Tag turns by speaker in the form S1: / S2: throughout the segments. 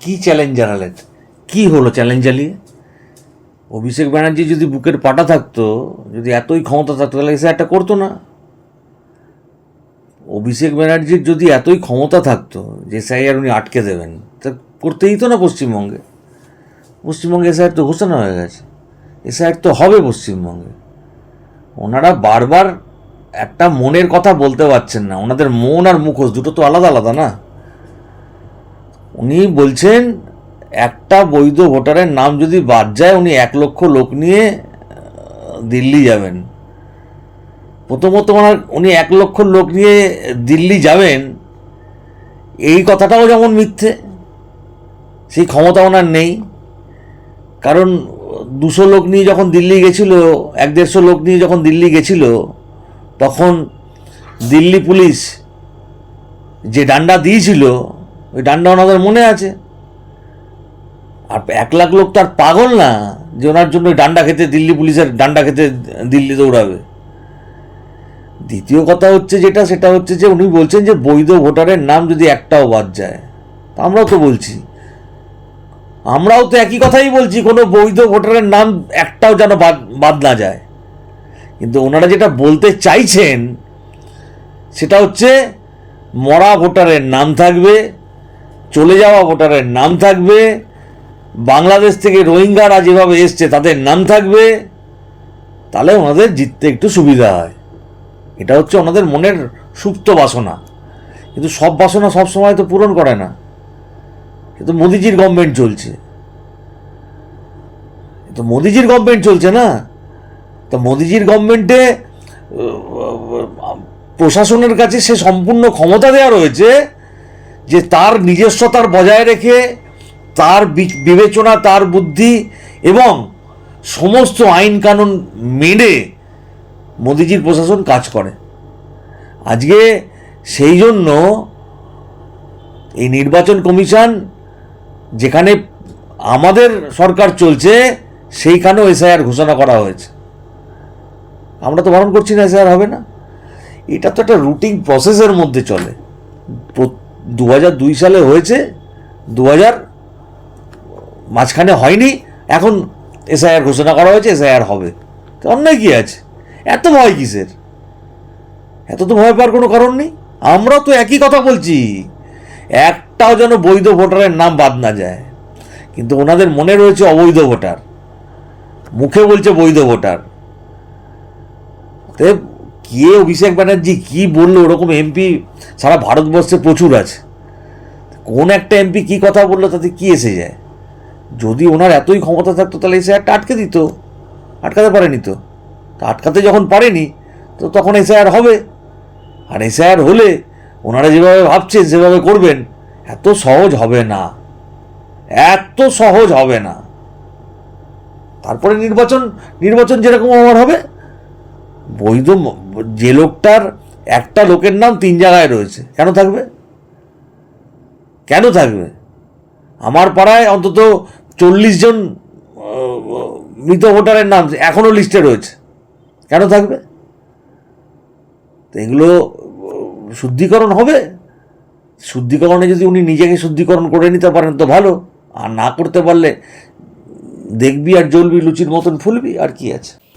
S1: কি চ্যালেঞ্জ জানালেন কি হলো চ্যালেঞ্জ অভিষেক ব্যানার্জি যদি বুকের পাটা থাকতো, যদি এতই ক্ষমতা থাকতো, তাহলে এসে একটা করতো না। অভিষেক ব্যানার্জির যদি এতই ক্ষমতা থাকতো, যে এসআইআর উনি আটকে দেবেন, তা করতেই তো না পশ্চিমবঙ্গে। পশ্চিমবঙ্গে এসআইআর তো ঘোষণা হয়ে গেছে। এসআইআর তো হবে পশ্চিমবঙ্গে। ওনারা বারবার একটা মনের কথা বলতে পারছেন না। ওনাদের মন আর মুখোশ দুটো তো আলাদা আলাদা না? উনি বলছেন, একটা বৈধ ভোটারের নাম যদি বাদ যায়, উনি এক লক্ষ লোক নিয়ে দিল্লি যাবেন। প্রথমত ওনার, উনি এক লক্ষ লোক নিয়ে দিল্লি যাবেন, এই কথাটাও যেমন মিথ্যে, সেই ক্ষমতা ওনার নেই। কারণ দুশো লোক নিয়ে যখন দিল্লি গেছিল, এক দেড়শো লোক নিয়ে যখন দিল্লি গেছিল, তখন দিল্লি পুলিশ যে ডান্ডা দিয়েছিল ওই ডান্ডা ওনাদের মনে আছে। আর এক লাখ লোক তো আর পাগল না যে ওনার জন্য ডান্ডা খেতে দিল্লি পুলিশের ডান্ডা খেতে দিল্লি দৌড়াবে দ্বিতীয় কথা হচ্ছে যেটা, সেটা হচ্ছে যে উনি বলছেন যে বৈধ ভোটারের নাম যদি একটাও বাদ যায় আমরাও তো বলছি। আমরাও তো একই কথাই বলছি, কোনো বৈধ ভোটারের নাম একটাও যেন বাদ বাদ না যায়। কিন্তু ওনারা যেটা বলতে চাইছেন, সেটা হচ্ছে মরা ভোটারের নাম থাকবে চলে যাওয়া ভোটারের নাম থাকবে, বাংলাদেশ থেকে রোহিঙ্গারা যেভাবে এসছে তাদের নাম থাকবে, তাহলে ওনাদের জিততে একটু সুবিধা হয়। এটা হচ্ছে ওনাদের মনের সুপ্ত বাসনা। কিন্তু সব বাসনা সব সময় তো পূরণ করে না। কিন্তু মোদিজির গভর্নমেন্ট চলছে। তো মোদিজির গভর্নমেন্ট চলছে না? তো মোদিজির গভর্নমেন্টে প্রশাসনের কাছে সে সম্পূর্ণ ক্ষমতা দেওয়া রয়েছে যে তার নিজস্বতার বজায় রেখে তার বিবেচনা, তার বুদ্ধি এবং সমস্ত আইন কানুন মেনে মোদিজির প্রশাসন কাজ করে। আজকে সেই জন্য এই নির্বাচন কমিশন যেখানে আমাদের সরকার চলছে, সেইখানেও এসআইআর ঘোষণা করা হয়েছে। আমরা তো বারণ করছি না এসআইআর হবে না। এটা তো একটা রুটিন প্রসেসের মধ্যে চলে। দু দুই সালে হয়েছে দু হাজার মাঝখানে হয়নি, এখন এসআইআর ঘোষণা করা হয়েছে, এসআইআর হবে। তো অন্যায় কী আছে? এত ভয় কিসের? এত তো ভয় পাওয়ার কোনো কারণ নেই? আমরা তো একই কথা বলছি, একটাও যেন বৈধ ভোটারের নাম বাদ না যায়। কিন্তু ওনাদের মনে রয়েছে অবৈধ ভোটার। মুখে বলছে বৈধ ভোটার। কে অভিষেক ব্যানার্জি, কি বলল? ওরকম এমপি সারা ভারতবর্ষে প্রচুর আছে। কোন একটা এমপি কি কথা বলল, তাতে কি এসে যায়? যদি ওনার এতই ক্ষমতা থাকতো, তাহলে এসে একটা আটকে দিত, আটকাতে পারেনি তো। আটকাতে যখন পারেনি, তো তখন এসআইআর হবে। আর এসআইআর হলে ওনারা যেভাবে ভাবছেন, সেভাবে করবেন, এত সহজ হবে না। এত সহজ হবে না। তারপরে নির্বাচন নির্বাচন যেরকম আমার হবে, বৈধ যে লোকটার একটা লোকের নাম তিন জায়গায় রয়েছে। কেন থাকবে? কেন থাকবে? আমার পাড়ায় অন্তত চল্লিশ জন মৃত ভোটারের নাম এখনও লিস্টে রয়েছে। কেন থাকবে? তো এগুলো শুদ্ধিকরণ হবে। শুদ্ধিকরণে যদি উনি নিজেকে শুদ্ধিকরণ করে নিতে পারেন তো ভালো। আর না করতে পারলে দেখবি আর জ্বলবি, লুচির মতন ফুলবি, আর কি আছে?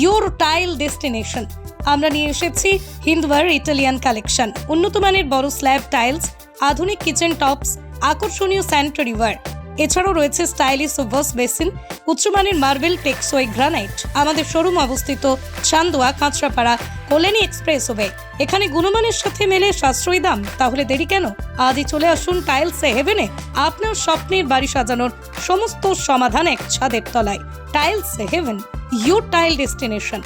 S2: Your tile destination আমরা নিয়ে এসেছি হিন্দওয়ার ইটালিয়ান কালেকশন। উন্নত মানের বড় স্ল্যাব টাইলস, আধুনিক কিচেন টপস, আকর্ষণীয় স্যানিটারি ওয়ার। এছাড়াও রয়েছে স্টাইলিশ ওয়াশ বেসিন উচ্চমানের মার্বেল টেক্সোয় গ্রানাইট। আমাদের শোরুম অবস্থিত চান্দোয়া, কাঁচরাপাড়া কল্যাণী এক্সপ্রেস ওয়ে এখানে গুণমানের সাথে মেলে সাশ্রয়ী দাম। তাহলে দেরি কেন? আজই চলে আসুন টাইলস হেভেনে। আপনার স্বপ্নের বাড়ি সাজানোর সমস্ত সমাধান এক ছাদের তলায়। Tiles heaven. Your tile destination